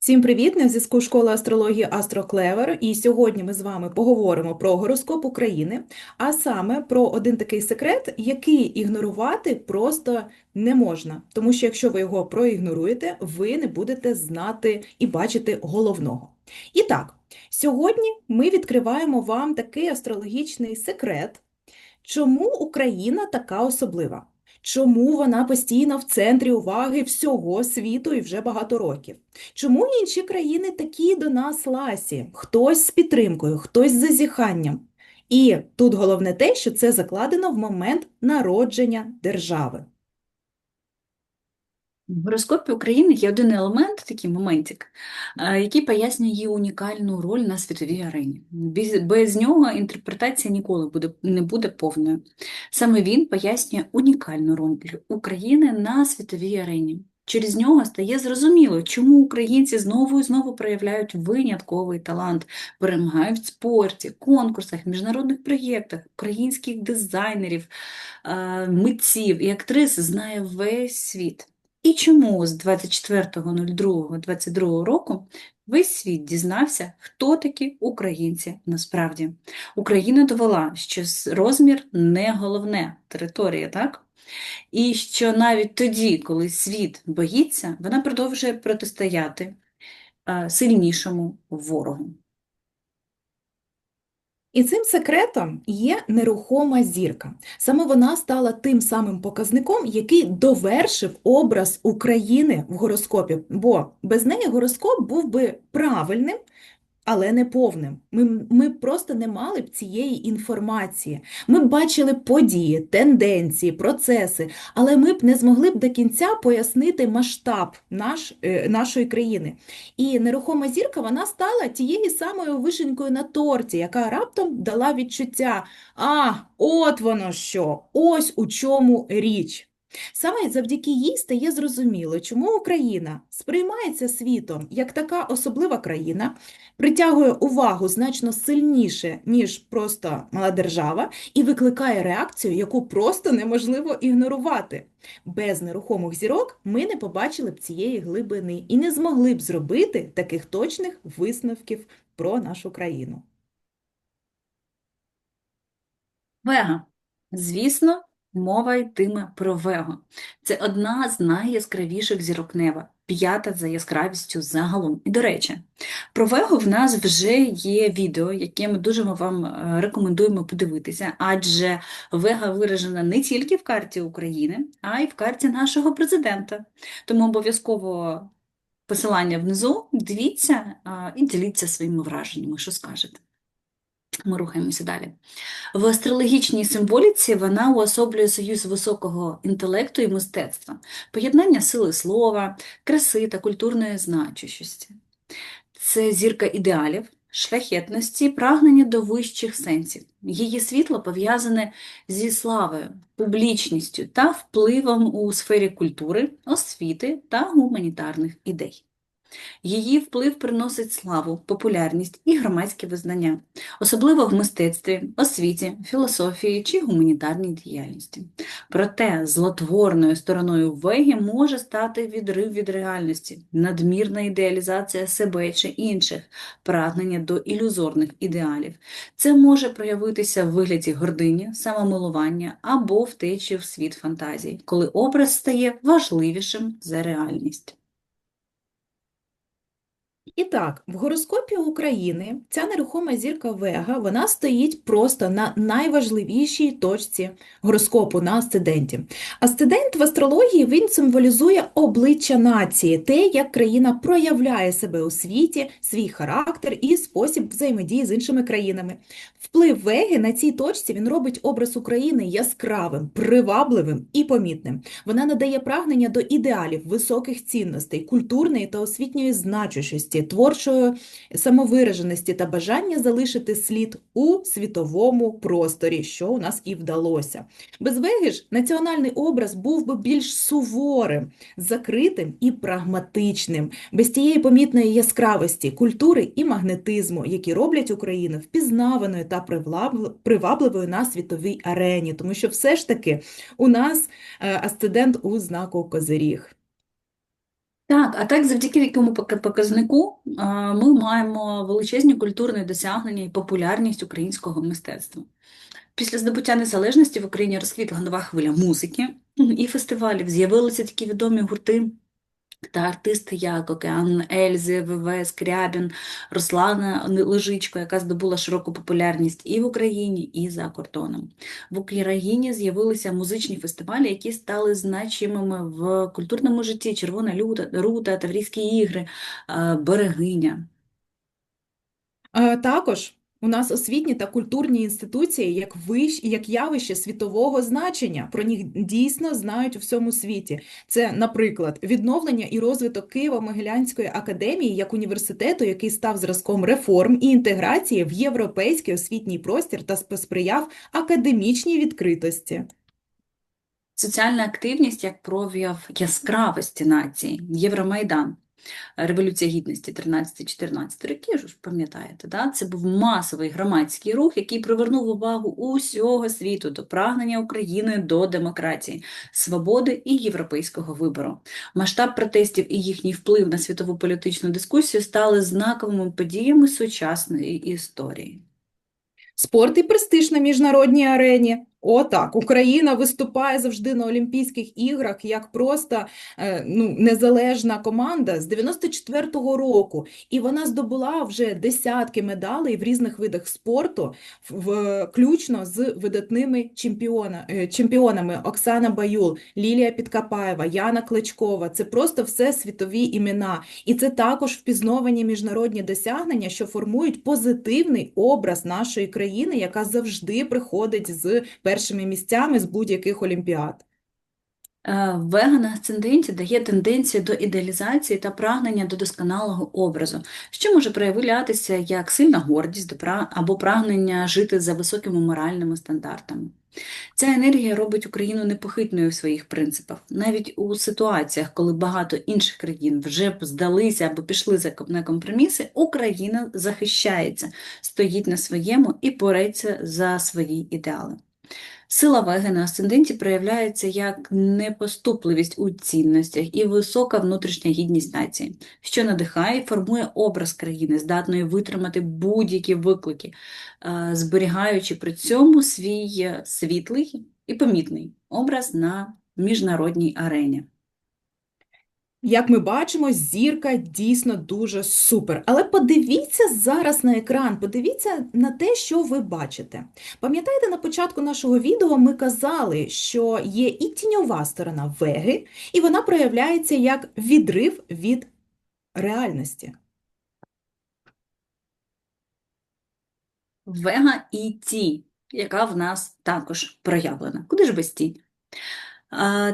Всім привіт! На зв'язку школа астрології AstroClever. І сьогодні ми з вами поговоримо про гороскоп України, а саме про один такий секрет, який ігнорувати просто не можна. Тому що якщо ви його проігноруєте, ви не будете знати і бачити головного. І так, сьогодні ми відкриваємо вам такий астрологічний секрет, чому Україна така особлива. Чому вона постійно в центрі уваги всього світу і вже багато років? Чому інші країни такі до нас ласі? Хтось з підтримкою, хтось з зазіханням. І тут головне те, що це закладено в момент народження держави. В гороскопі України є один елемент, такий моментик, е, який пояснює її унікальну роль на світовій арені. Без, нього інтерпретація ніколи буде, не буде повною. Саме він пояснює унікальну роль України на світовій арені. Через нього стає зрозуміло, чому українці знову і знову проявляють винятковий талант, перемагають в спорті, конкурсах, міжнародних проєктах, українських дизайнерів, е, митців і актрис знає весь світ. І чому з 24.02.22 року весь світ дізнався, хто такі українці насправді. Україна довела, що розмір не головне територія, так? І що навіть тоді, коли світ боїться, вона продовжує протистояти сильнішому ворогу. І цим секретом є нерухома зірка. Саме вона стала тим самим показником, який довершив образ України в гороскопі, бо без неї гороскоп був би правильним, але не повним. Ми ми просто не мали б цієї інформації. Ми б бачили події, тенденції, процеси, але ми б не змогли б до кінця пояснити масштаб наш, е, нашої країни. І нерухома зірка вона стала тією самою вишенькою на торті, яка раптом дала відчуття: а, от воно що, ось у чому річ. Саме завдяки їй стає зрозуміло, чому Україна сприймається світом як така особлива країна, притягує увагу значно сильніше, ніж просто мала держава, і викликає реакцію, яку просто неможливо ігнорувати. Без нерухомих зірок ми не побачили б цієї глибини і не змогли б зробити таких точних висновків про нашу країну. Вега. Звісно, Мова йтиме про Вего. Це одна з найяскравіших зірок неба, п'ята за яскравістю загалом. І, до речі, про Вего в нас вже є відео, яке ми дуже вам е, рекомендуємо подивитися, адже Вега виражена не тільки в карті України, а й в карті нашого президента. Тому обов'язково посилання внизу, дивіться і діліться своїми враженнями, що скажете. Ми рухаємося далі. В астрологічній символіці вона уособлює союз високого інтелекту і мистецтва, поєднання сили слова, краси та культурної значущості. Це зірка ідеалів, шляхетності, прагнення до вищих сенсів. Її світло пов'язане зі славою, публічністю та впливом у сфері культури, освіти та гуманітарних ідей. Її вплив приносить славу, популярність і громадське визнання, особливо в мистецтві, освіті, філософії чи гуманітарній діяльності. Проте злотворною стороною вегі може стати відрив від реальності, надмірна ідеалізація себе чи інших, прагнення до ілюзорних ідеалів. Це може проявитися в вигляді гордині, самомилування або втечі в світ фантазій, коли образ стає важливішим за реальність. І так, в гороскопі України ця нерухома зірка Вега вона стоїть просто на найважливішій точці гороскопу на асценденті. Асцендент в астрології він символізує обличчя нації, те, як країна проявляє себе у світі, свій характер і спосіб взаємодії з іншими країнами. Вплив Веги на цій точці він робить образ України яскравим, привабливим і помітним. Вона надає прагнення до ідеалів, високих цінностей, культурної та освітньої значущості творчої самовираженості та бажання залишити слід у світовому просторі, що у нас і вдалося. Без ж національний образ був би більш суворим, закритим і прагматичним, без тієї помітної яскравості, культури і магнетизму, які роблять Україну впізнаваною та привабливою на світовій арені, тому що все ж таки у нас е, асцендент у знаку Козиріг. А так, завдяки якому пока- показнику ми маємо величезні культурні досягнення і популярність українського мистецтва. Після здобуття незалежності в Україні розквітла нова хвиля музики і фестивалів. З'явилися такі відомі гурти та артисти, як Океан Ельзи, ВВ Скрябін, Руслана Лежичко, яка здобула широку популярність і в Україні, і за кордоном. В Україні з'явилися музичні фестивалі, які стали значимими в культурному житті: Червона люта, рута, Таврійські ігри, Берегиня. Е, Також у нас освітні та культурні інституції як вищ, як явище світового значення. Про них дійсно знають у всьому світі. Це, наприклад, відновлення і розвиток Києво-Могилянської академії як університету, який став зразком реформ і інтеграції в європейський освітній простір та сприяв академічній відкритості. Соціальна активність як прояв яскравості нації, Євромайдан, Революція Гідності 13-14 роки, ж пам'ятаєте, да? це був масовий громадський рух, який привернув увагу усього світу до прагнення України до демократії, свободи і європейського вибору. Масштаб протестів і їхній вплив на світову політичну дискусію стали знаковими подіями сучасної історії. Спорт і престиж на міжнародній арені. О, так, Україна виступає завжди на Олімпійських іграх як просто е, ну, незалежна команда з 94-го року. І вона здобула вже десятки медалей в різних видах спорту, включно з видатними чемпіона, е, чемпіонами Оксана Баюл, Лілія Підкапаєва, Яна Кличкова. Це просто все світові імена. І це також впізновані міжнародні досягнення, що формують позитивний образ нашої країни, яка завжди приходить з першими місцями з будь-яких олімпіад. Е, Веган-асценденті дає тенденцію до ідеалізації та прагнення до досконалого образу, що може проявлятися як сильна гордість або прагнення жити за високими моральними стандартами. Ця енергія робить Україну непохитною в своїх принципах. Навіть у ситуаціях, коли багато інших країн вже здалися або пішли на компроміси, Україна захищається, стоїть на своєму і бореться за свої ідеали. Сила ваги на асценденті проявляється як непоступливість у цінностях і висока внутрішня гідність нації, що надихає і формує образ країни, здатної витримати будь-які виклики, е, зберігаючи при цьому свій е, світлий і помітний образ на міжнародній арені. Як ми бачимо, зірка дійсно дуже супер. Але подивіться зараз на екран, подивіться на те, що ви бачите. Пам'ятаєте, на початку нашого відео ми казали, що є і тіньова сторона веги, і вона проявляється як відрив від реальності. Вега і ті, яка в нас також проявлена. Куди ж без ті?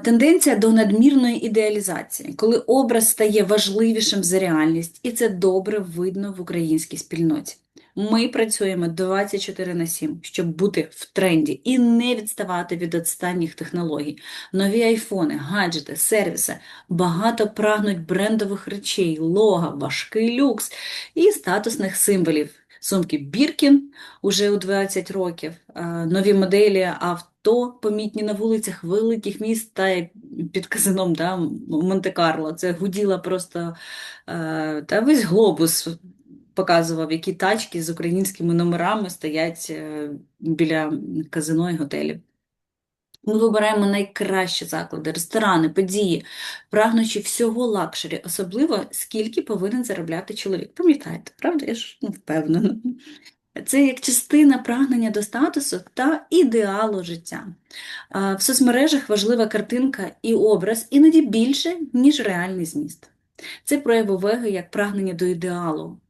Тенденція до надмірної ідеалізації, коли образ стає важливішим за реальність, і це добре видно в українській спільноті. Ми працюємо 24 на 7, щоб бути в тренді і не відставати від останніх технологій. Нові айфони, гаджети, сервіси, багато прагнуть брендових речей, лога, важкий люкс і статусних символів. Сумки Біркін уже у 20 років, нові моделі авто помітні на вулицях великих міст та під казином да, Монте-Карло. Це гуділа просто е, та весь глобус показував, які тачки з українськими номерами стоять е, біля казино і готелів. Ми вибираємо найкращі заклади, ресторани, події, прагнучи всього лакшері, особливо скільки повинен заробляти чоловік. Пам'ятаєте, правда? Я ж ну, впевнена. Це як частина прагнення до статусу та ідеалу життя. В соцмережах важлива картинка і образ іноді більше, ніж реальний зміст. Це прояв уваги як прагнення до ідеалу,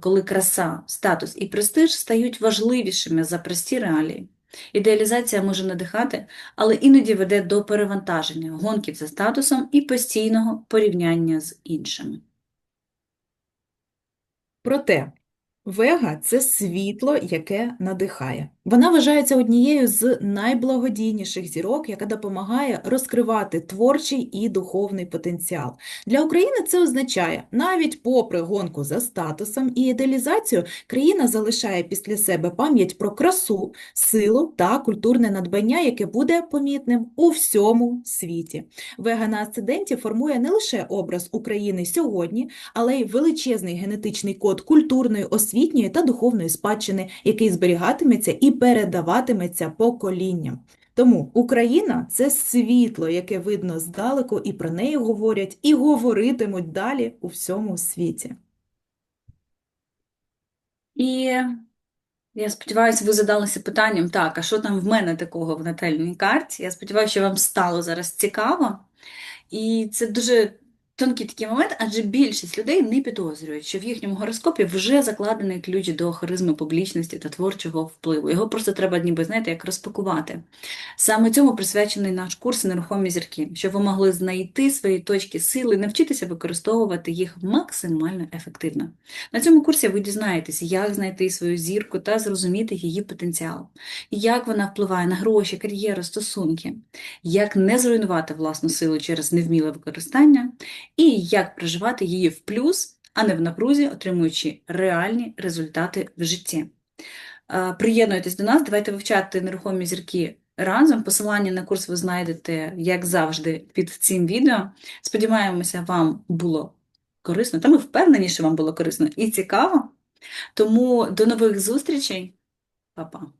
коли краса, статус і престиж стають важливішими за прості реалії. Ідеалізація може надихати, але іноді веде до перевантаження, гонків за статусом і постійного порівняння з іншими. Проте Вега це світло, яке надихає. Вона вважається однією з найблагодійніших зірок, яка допомагає розкривати творчий і духовний потенціал. Для України це означає, навіть попри гонку за статусом і ідеалізацію, країна залишає після себе пам'ять про красу, силу та культурне надбання, яке буде помітним у всьому світі. Вега на асценденті формує не лише образ України сьогодні, але й величезний генетичний код культурної, освітньої та духовної спадщини, який зберігатиметься і передаватиметься поколінням. Тому Україна це світло, яке видно здалеку, і про неї говорять, і говоритимуть далі у всьому світі. І я сподіваюся, ви задалися питанням, так, а що там в мене такого в натальній карті? Я сподіваюся, що вам стало зараз цікаво. І це дуже тонкий такий момент, адже більшість людей не підозрюють, що в їхньому гороскопі вже закладений ключ до харизми публічності та творчого впливу. Його просто треба ніби, знаєте, як розпакувати. Саме цьому присвячений наш курс «Нерухомі зірки», щоб ви могли знайти свої точки сили, навчитися використовувати їх максимально ефективно. На цьому курсі ви дізнаєтесь, як знайти свою зірку та зрозуміти її потенціал, як вона впливає на гроші, кар'єру, стосунки, як не зруйнувати власну силу через невміле використання, і як проживати її в плюс, а не в напрузі, отримуючи реальні результати в житті. Е, Приєднуйтесь до нас, давайте вивчати нерухомі зірки разом. Посилання на курс ви знайдете, як завжди, під цим відео. Сподіваємося, вам було корисно, та ми впевнені, що вам було корисно і цікаво. Тому до нових зустрічей, Па-па!